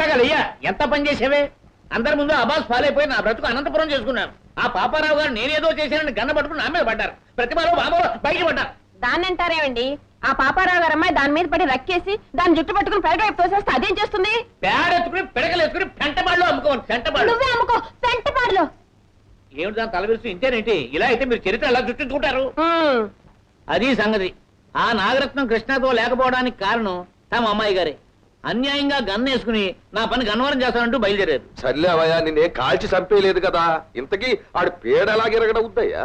తగలయ్యా ఎంత పని చేసేవే? అందరి ముందు అబాస్ ఫాల్ అయిపోయి నా బ్రతుకు అనంతపురం చేసుకున్నాను. ఆ పాపారావు గారు నేనేదో చేశానని గన్న పట్టుకుని నా మీద పడ్డారు. ప్రతిభలో బాబో బయట పడ్డారు. దాన్ని అంటారేమండి? ఆ పాపారావు గారు అమ్మాయి దాని మీద పడి రక్కేసి దాన్ని జుట్టు పట్టుకుని పెరగ తోసేస్తే అదేం చేస్తుంది? పేడెత్తుకుని పిడకలేసుకుని పెంటబాళ్ళు అమ్ముకోవాలి పెంటబాళ్ళు నువ్వే అమ్ముకో పెంటపాడులో ఏమిటి దాని తల విరుస్తూ ఇంతేనేంటి? ఇలా అయితే మీరు చరిత్ర ఎలా చుట్టించుకుంటారు అది సంగతి. ఆ నాగరత్నం కృష్ణతో లేకపోవడానికి కారణం తమ అమ్మాయి గారే. అన్యాయంగా గన్నేసుకుని నా పని గన్నవరం చేస్తానంటూ బయలుదేరారు సర్లేవయ్యా నిన్నే కాల్చి చంపేయలేదు కదా. ఇంతకీ ఆడు పేడ ఎలాగెరగడవుద్దయ్యా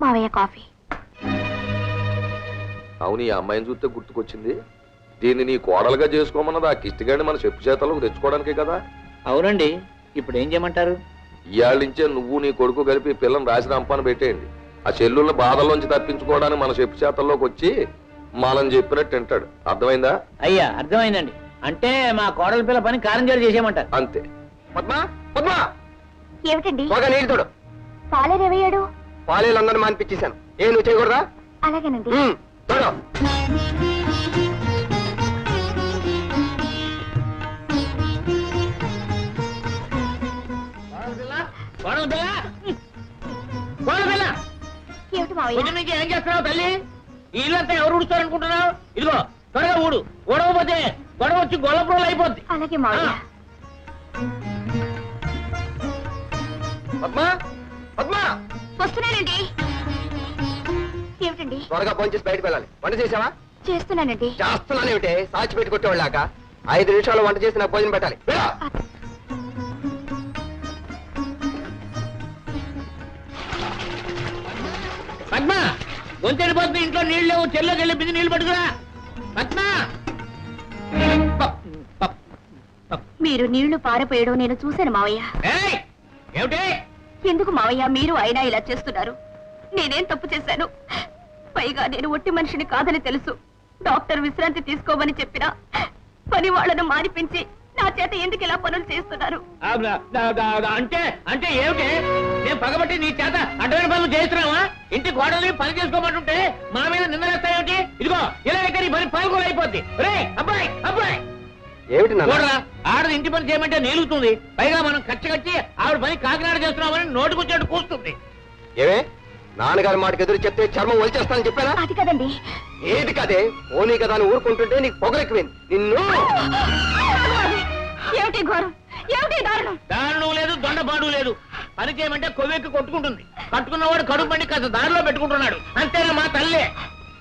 మావయ్య కాఫీ. అవును ఈ అమ్మాయిని చూస్తే గుర్తుకొచ్చింది. దీన్ని నీ కోడలుగా చేసుకోమన్నది ఆ కిష్టిగాడిని మన చెప్పు చేతలకు తెచ్చుకోవడానికే కదా. అవునండి ఇప్పుడు ఏం చేయమంటారు? ఇవాళ నుంచే నువ్వు నీ కొడుకు కలిపి పిల్లని రాసి రంపాన పెట్టేయండి. ఆ చెల్లుళ్ళ బాధల్లోంచి తప్పించుకోవడానికి మన చెప్పు చేతల్లోకి వచ్చి మనం చెప్పినట్టు వింటాడు అర్థమైందా? అయ్యా అర్థమైందండి. అంటే మా కోడల పిల్ల పని కారంజాలు చేసేయమంటారు అంతే. పద్మా పద్మా! ఏమిటండి? బాగా నీళ్ళు తోడు. పాలేరేవయ్యాడు పాలేలందరినీ మానిపించేశాను. ఏ నువ్వు చేయకూడదా? అలాగేనండి. ఉమ్, తోడు కోడల పిల్ల కోడల పిల్ల ఏమిటి మావయ్య? పొద్దు నుంచి ఏం చేస్తున్నావు తల్లి? ఈ ఇల్లంతా ఎవరు ఊడుస్తారు అనుకుంటున్నావు ఇదిగో త్వరగా ఊడు. ఊడకపోతే గొడవ వచ్చి గొల్లపురం అయిపోద్ది. అలాగే మావయ్య. పద్మా? పద్మా? వస్తున్నానండి. ఏమిటండి? త్వరగా భోంచేసి బయటకు వెళ్ళాలి. వంట చేసావా? చేస్తున్నానండి. చేస్తున్నాను ఏమిటే? సాచి పెట్టి కొట్టేవాళ్ళాక ఐదు నిమిషాలు వంట చేసి నాకు భోజనం పెట్టాలి. వెళ్ళు. పద్మ గొంతెడిపోతుంది ఇంట్లో నీళ్ళు లేవు చెల్లోకి వెళ్ళి బింది నీళ్ళు పట్టుకురా. పద్మ. మీరు నీళ్ళు పారిపోయడం నేను చూశాను మావయ్య! ఏమిటి? ఎందుకు మావయ్య? మీరు అయినా ఇలా చేస్తున్నారు. నేనేం తప్పు చేశాను? పైగా నేను ఒట్టి మనిషిని కాదని తెలుసు. డాక్టర్ విశ్రాంతి తీసుకోమని చెప్పినా పని వాళ్ళను మానిపించి నా చేత ఎందుకు ఇలా పనులు చేస్తున్నారు? అంటే అంటే ఏమిటి? నేను పగబట్టి నీ చేత అడ్డమైన పనులు చేస్తున్నావా ఇంటి గోడల్ని పని చేసుకోమంటుంటే మా మీద నిందలేస్తాయేమిటి ఇదిగో ఇలా నీ పని పాల్గొలు అయిపోద్ది. రే అబ్బాయి అబ్బాయి! ఏమిటి చూడరా ఆడది ఇంటి పని చేయమంటే నీలుగుతుంది. పైగా మనం కచ్చి కచ్చి ఆవిడ పని కాకినాడ చేస్తున్నామని నోటుకొచ్చేట్టు కూస్తుంది. ఏమే? నాన్నగారి మాటకి ఎదురు చెప్తే చర్మం వచ్చేస్తానని చెప్పానా? అది కదండి. ఏది కదే? ఓనీ కదా అని ఊరుకుంటుంటే నీకు పొగరెక్కువైంది. నిన్ను! ఏమిటి ఘోరం? ఏమిటి దారుణం? దారుణం లేదు దొండపాడు లేదు. పని చేయమంటే కొవ్వెక్కి కొట్టుకుంటుంది. కట్టుకున్నవాడు కడుపు పండి కాస్త దారిలో పెట్టుకుంటున్నాడు. అంతేనా మా తల్లే?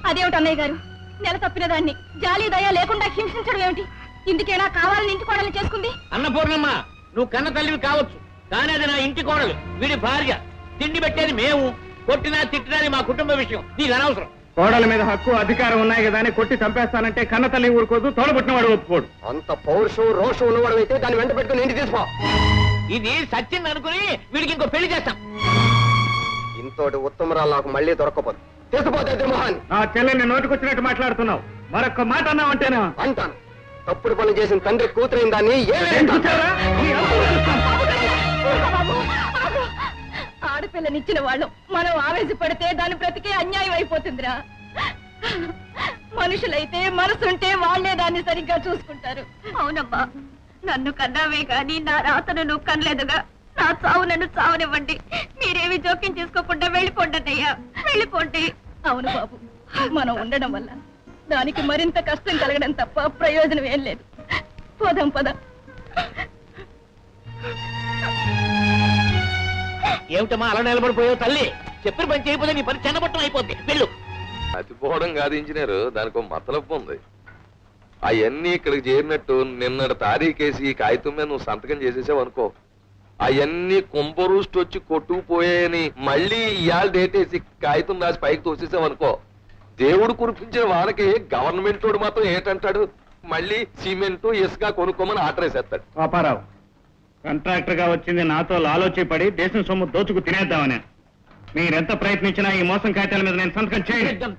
అదేమిటి అన్నయ్య గారు? నెల తప్పిన దాన్ని జాలి దయ లేకుండా హింసించడం ఏమిటి? ఇందుకేనా కావాలని ఇంటి కోడలు చేసుకుంది? అన్నపూర్ణమ్మ నువ్వు కన్న తల్లివి కావచ్చు. కానీ అది నా ఇంటి కోడలు వీడి భార్య. తిండి పెట్టేది మేము కొట్టినా తిట్టినా అది మా కుటుంబ విషయం. నీకు అనవసరం. కోడల మీద హక్కు అధికారం ఉన్నాయి కదా అని కొట్టి చంపేస్తానంటే కన్న తల్లి ఊరుకోదు తోడబుట్టినవాడు ఒప్పుకోడు. అంత పౌరుషం రోషం ఉన్నవాడు అయితే దాన్ని వెంట పెట్టుకుని ఇంటికి తీసుకో ఇది సత్యం అనుకుని వీడికి ఇంకో పెళ్ళి చేస్తాం. ఇంతోటి ఉత్తమరాలు నాకు మళ్ళీ దొరకపోదు తీసుకుపోతే మొహాన్ని. నా చెల్లెల్ని నోటికొచ్చినట్టు మాట్లాడుతున్నావు. మరొక్క మాట అన్నావంటేనా అంటాను? తప్పుడు పనులు చేసిన తండ్రి కూతురైన దాన్ని. ఆడపిల్లనిచ్చిన వాళ్ళం మనం ఆవేశపడితే దాని బ్రతికే అన్యాయం అయిపోతుందిరా. మనుషులైతే మనసుంటే వాళ్ళే దాన్ని సరిగ్గా చూసుకుంటారు. అవునమ్మా. నన్ను కన్నావే గాని నా రాతను నువ్వు కనలేదుగా. నా చావు నన్ను చావనివ్వండి. మీరేమి జోక్యం చేసుకోకుండా వెళ్ళిపోండి అన్నయ్యా. వెళ్ళిపోండి. అవును బాబు. మనం ఉండడం వల్ల దానికి మరింత కష్టం కలగడం తప్ప ప్రయోజనం ఏం లేదు. పోదాం పద. ఏమిటమ్మా అలా నిలబడిపోయావు తల్లి? చెప్పిన పని చేయకపోతే నీ పని చిన్నపట్టం అయిపోద్ది. వెళ్ళు. అతిపోవడం కాదు ఇంజనీర్. దానికి ఒక మతలపు ఉంది. అవన్నీ ఇక్కడికి చేరినట్టు నిన్నటి తారీఖేసి ఈ కాగితం మీద నువ్వు సంతకం చేసేసావు అనుకో. అవన్నీ కుంభరూస్ట్ వచ్చి కొట్టుకుపోయాయని మళ్ళీ ఇవాళ డేట్ వేసి కాగితం రాసి పైకి తోసేసావు అనుకో. దేవుడు కురిపించిన వాళ్ళకి గవర్నమెంట్ వాడు మాత్రం ఏంటంటాడు? మళ్ళీ సిమెంట్ ఇసుక కొనుక్కోమని ఆర్డర్ వేసేస్తాడు. పాపారావు కాంట్రాక్టర్గా వచ్చింది నాతో లాలోచి పడి దేశం సొమ్ము దోచుకు తినేద్దామని. మీరెంత ప్రయత్నించినా ఈ మోసం కాగితాల మీద నేను సంతకం చేయను.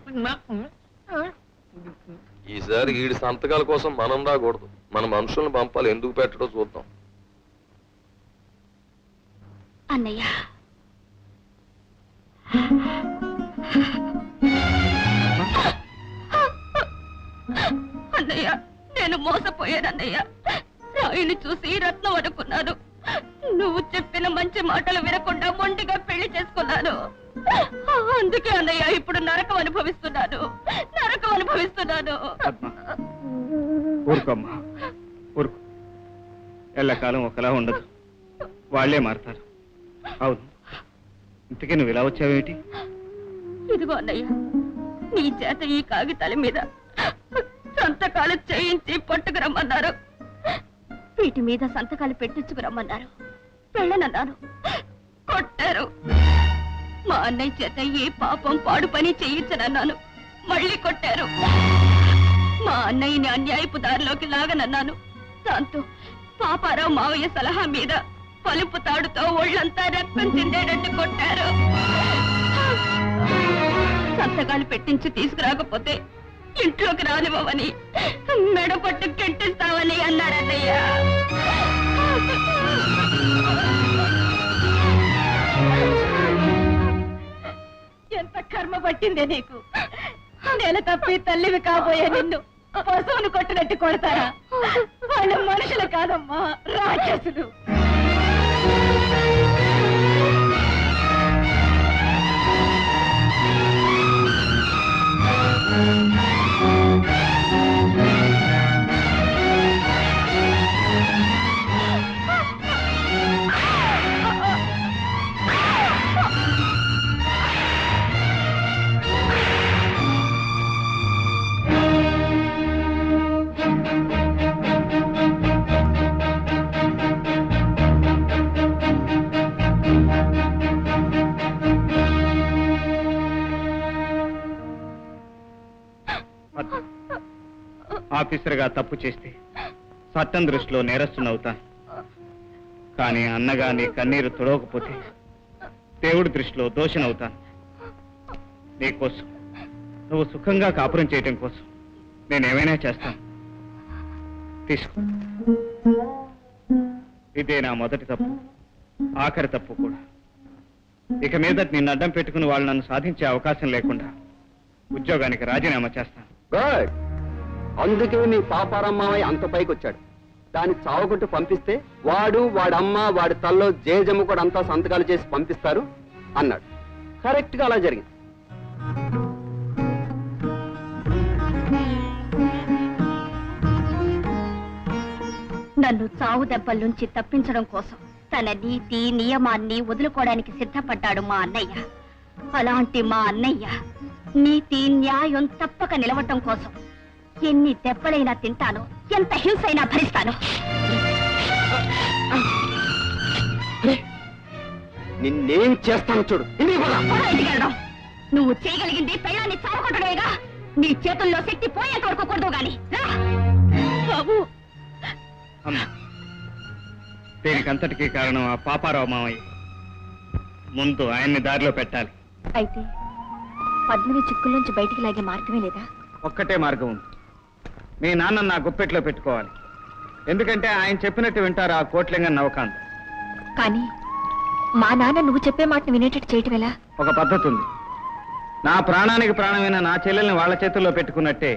ఈసారి వీడి సంతకాల కోసం మనం రాకూడదు. మన మనుషుల్ని పంపాలి. ఎందుకు పెట్టడో చూద్దాం. అన్నయ్య. అన్నయ్య నేను మోసపోయాను అన్నయ్య. రాయిని చూసి రత్నం అనుకున్నాను. నువ్వు చెప్పిన మంచి మాటలు వినకుండా మొండిగా పెళ్ళి చేసుకున్నాను. అందుకే అన్నయ్య ఇప్పుడు నరకం అనుభవిస్తున్నాను. నరకం అనుభవిస్తున్నాను. పద్మ ఊరుకోమ్మా. ఊరుకో. ఎల్లకాలం ఒకలా ఉండదు. వాళ్ళే మారతారు. అవును. ఇంతకీ నువ్వు ఇలా వచ్చావేమిటి? ఇదిగో అన్నయ్య నీ చేత ఈ కాగితాల మీద సంతకాలు చేయించి పట్టుకురమ్మన్నారు. వీటి మీద సంతకాలు పెట్టించుకురమ్మన్నారు వెళ్ళనన్నాను. కొట్టారు. మా అన్నయ్య చేత ఏ పాపం పాడు పని చేయించనన్నాను. మళ్ళీ కొట్టారు. మా అన్నయ్యని అన్యాయపు దారిలోకి లాగనన్నాను. దాంతో పాపారావు మావయ్య సలహా మీద పలుపు తాడుతో ఒళ్ళంతా రక్తం చెందేటట్టు కొట్టారు. సంతకాలు పెట్టించి తీసుకురాకపోతే ఇంట్లోకి రానివ్వమని మెడ పట్టు కెట్టిస్తామని అన్నారన్నయ్య. పట్టిందే నీకు? నేను తప్పి తల్లివి కాబోయే నిన్ను పశువును కొట్టినట్టు కొడతారా? వాళ్ళు మనుషులు కాదమ్మా రాక్షసులు. ఆఫీసర్గా తప్పు చేస్తే చట్టం దృష్టిలో నేరస్తున్నవుతాను కానీ అన్నగా నీ కన్నీరు తుడవకపోతే దేవుడి దృష్టిలో దోషనవుతాను నీకోసం నువ్వు సుఖంగా కాపురం చేయటం కోసం నేనేమైనా చేస్తాను తీసుకో. ఇదే నా మొదటి తప్పు ఆఖరి తప్పు కూడా. ఇక మీద నిన్ను అడ్డం పెట్టుకుని వాళ్ళు నన్ను సాధించే అవకాశం లేకుండా ఉద్యోగానికి రాజీనామా చేస్తాను అందుకే మీ పాపారమ్మావయ్య అంత పైకి వచ్చాడు దాన్ని చావగొట్టు పంపిస్తే వాడు వాడమ్మ వాడి తల్లో జేజమ్మ కూడా అంతా సంతకాలు చేసి పంపిస్తారు అన్నాడు. కరెక్ట్గా అలా జరిగింది. నన్ను చావు దెబ్బల నుంచి తప్పించడం కోసం తన నీతి నియమాన్ని వదులుకోవడానికి సిద్ధపడ్డాడు మా అన్నయ్య. అలాంటి మా అన్నయ్య నీతి న్యాయం తప్పక నిలవటం కోసం ఎన్ని దెబ్బలైనా తింటాను ఎంత హింసైనా భరిస్తాను. నిన్నేం చేస్తాను చూడు. నువ్వు చేయగలిగింది పెళ్ళాన్ని చావకొట్టడమేగా నీ చేతుల్లో శక్తి పోయేంత వరకు కొడదు గాని. బాబు. దీనికంతటికీ కారణం ఆ పాపారావు మామయ్య. ముందు ఆయన్ని దారిలో పెట్టాలి. అయితే పద్మిని చిక్కుల్లోంచి బయటికి లాగే మార్గమే లేదా? ఒక్కటే మార్గం ఉంది. మీ నాన్న నా గుప్పెట్లో పెట్టుకోవాలి. ఎందుకంటే ఆయన చెప్పినట్టు వింటారు ఆ కోట్లింగం నవకాంత్. కానీ మా నాన్న నువ్వు చెప్పే మాటను వినేటట్టు చేయటం ఎలా? ఒక పద్ధతి ఉంది నా ప్రాణానికి ప్రాణమైన నా చెల్లెల్ని వాళ్ళ చేతుల్లో పెట్టుకున్నట్టే.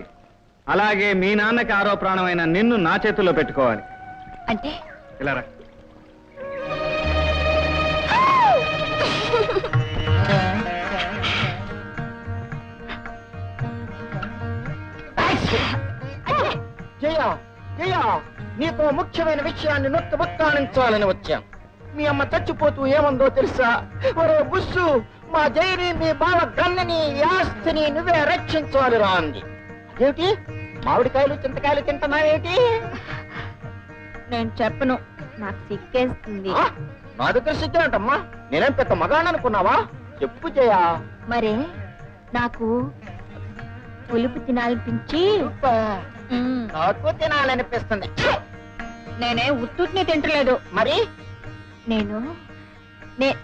అలాగే మీ నాన్నకి ఆరో ప్రాణమైన నిన్ను నా చేతుల్లో పెట్టుకోవాలి. అంటే? ఇలా రా. జయ నీకు ముఖ్యమైన విషయాన్ని నొక్కి వక్కాణించాలని వచ్చాం. మీ అమ్మ చచ్చిపోతూ ఏమందో తెలుసా? ఒరే బుస్సు మా జైని మీ బావ గన్నని ఆస్తిని నువ్వే రక్షించాలి రా అంది. ఏమిటి? మామిడికాయలు చింతకాయలు తింటున్నావేమిటి నేను చెప్పను నాకు సిగ్గేస్తుంది. ఆ, నా దగ్గర సిద్ధేంటమ్మా నేనేం పెద్ద మగాణనుకున్నావా చెప్పు జయ. మరే నాకు పులుపు తినాలనిపించి నాకు తినాలనిపిస్తుంది. నేనే ఉత్తుట్ని తింటలేదు. మరి? నేను నే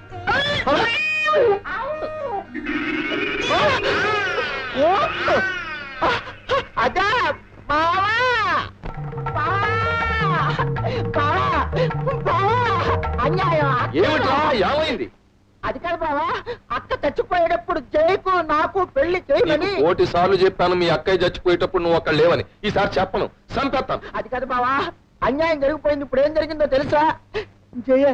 అదా! బావా! బావా! బావా! బావా! అన్యాయం ఏమిట్రా? ఏమైంది? అది కాదు బావా అక్క చచ్చిపోయేటప్పుడు జైకు నాకు పెళ్ళి చేయమని. కోటి సార్లు చెప్పాను మీ అక్కయ్య చచ్చిపోయేటప్పుడు నువ్వు అక్కడ లేవని. ఈసారి చెప్పను సంపెత్తాను అది కాదు బావా అన్యాయం జరిగిపోయింది ఇప్పుడు ఏం జరిగిందో తెలుసా? జయ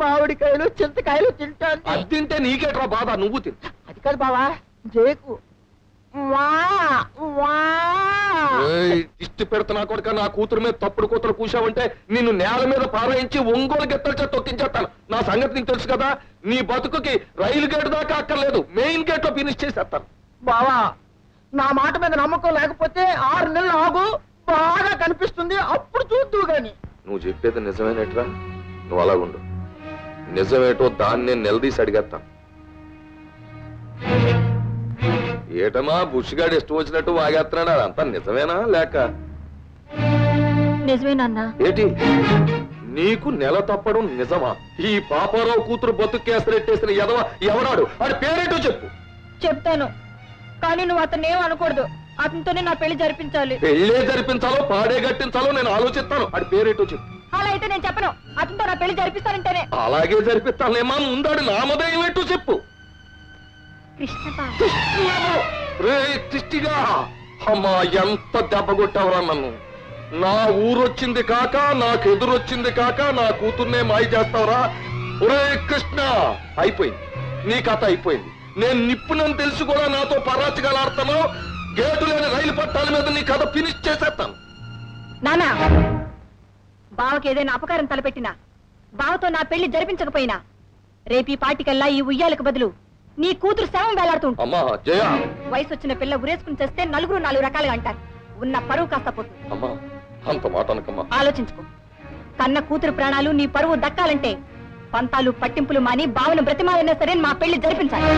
మామిడికాయలు చింతకాయలు తింటాను అది తింటే నీకేట్రా బాధ నువ్వు తిను. అది కాదు బావా జయకు వా వా. ఏయ్, దిష్టి పెడుతున్నా కొడుక నా కూతురు మీద తప్పుడు కూతురు కూసావంటే నిన్ను నేల మీద పారాయించి ఒంగోలు గెత్తలచే తొక్కించేస్తాను. నా సంగతి నీకు తెలుసు కదా? నీ బతుకుకి రైలు గేట్ దాకా అక్కర్లేదు. మెయిన్ గేట్లో ఫినిష్ చేసేస్తాను. బావా నా మాట మీద నమ్మకం లేకపోతే ఆరు నెలలు ఆగు. బాగా కనిపిస్తుంది. అప్పుడు చూద్దు గాని. నువ్వు చెప్పేది నిజమేనేట్రా? నువ్వు అలాగుండు. నిజమేటో దాన్ని నేను నిలదీసి అడిగేస్తాను ఏటమా బుష్గాడు ఇష్టం వచ్చినట్టు వాగేస్తున్నాడు అదంతా నిజమేనా లేక? ఏటి? నీకు నెల తప్పడం నిజమా? ఈ పాపారావు కూతురు బతుకేసరెట్టేసిన ఎదవ ఎవరాడు వాడి పేరేటో చెప్పు. చెప్తాను. కానీ నువ్వు అతను ఏం అనకూడదు. అతనితోనే నా పెళ్ళి జరిపించాలి. పెళ్ళే జరిపించాలో పాడే గట్టించాలో నేను ఆలోచిస్తాను. వాడి పేరేటో చెప్పు. అలా అయితే నేను చెప్పను. అతనితో నా పెళ్ళి జరిపిస్తానంటేనే. అలాగే జరిపిస్తానేమా ముందాడు నామధేయం ఏంటో చెప్పు. రే తిష్టిగా అమ్మా ఎంత దెబ్బగొట్టవరా నన్ను. నా ఊరొచ్చింది కాక నాకు ఎదురొచ్చింది కాక నా కూతుర్నే మాయ చేస్తావరా. ఒరే కృష్ణ. అయిపోయింది. నీ కథ అయిపోయింది. నేను నిప్పునని తెలిసి కూడా నాతో పరాచగలాడుతాను గేటు లేని రైలు పట్టాల మీద నీ కథ ఫినిష్ చేసేస్తాను. నానా బావకి ఏదైనా అపకారం తలపెట్టినా బావతో నా పెళ్ళి జరిపించకపోయినా రేపీ పాటికల్లా ఈ ఉయ్యాలకు బదులు నీ కూతురు శవం వేలాడుతుంటు అమ్మా జయ! వయసు వచ్చిన పిల్ల ఉరేసుకుని చేస్తే నలుగురు నాలుగు రకాలుగా అంటారు. ఉన్న పరువు కాస్త పోతుంది. అమ్మా అంత మాట అనకమ్మా. ఆలోచించుకో. కన్న కూతురు ప్రాణాలు నీ పరువు దక్కాలంటే పంతాలు పట్టింపులు మాని బావను బ్రతిమాలైనా సరే మా పెళ్ళి జరిపించాలి.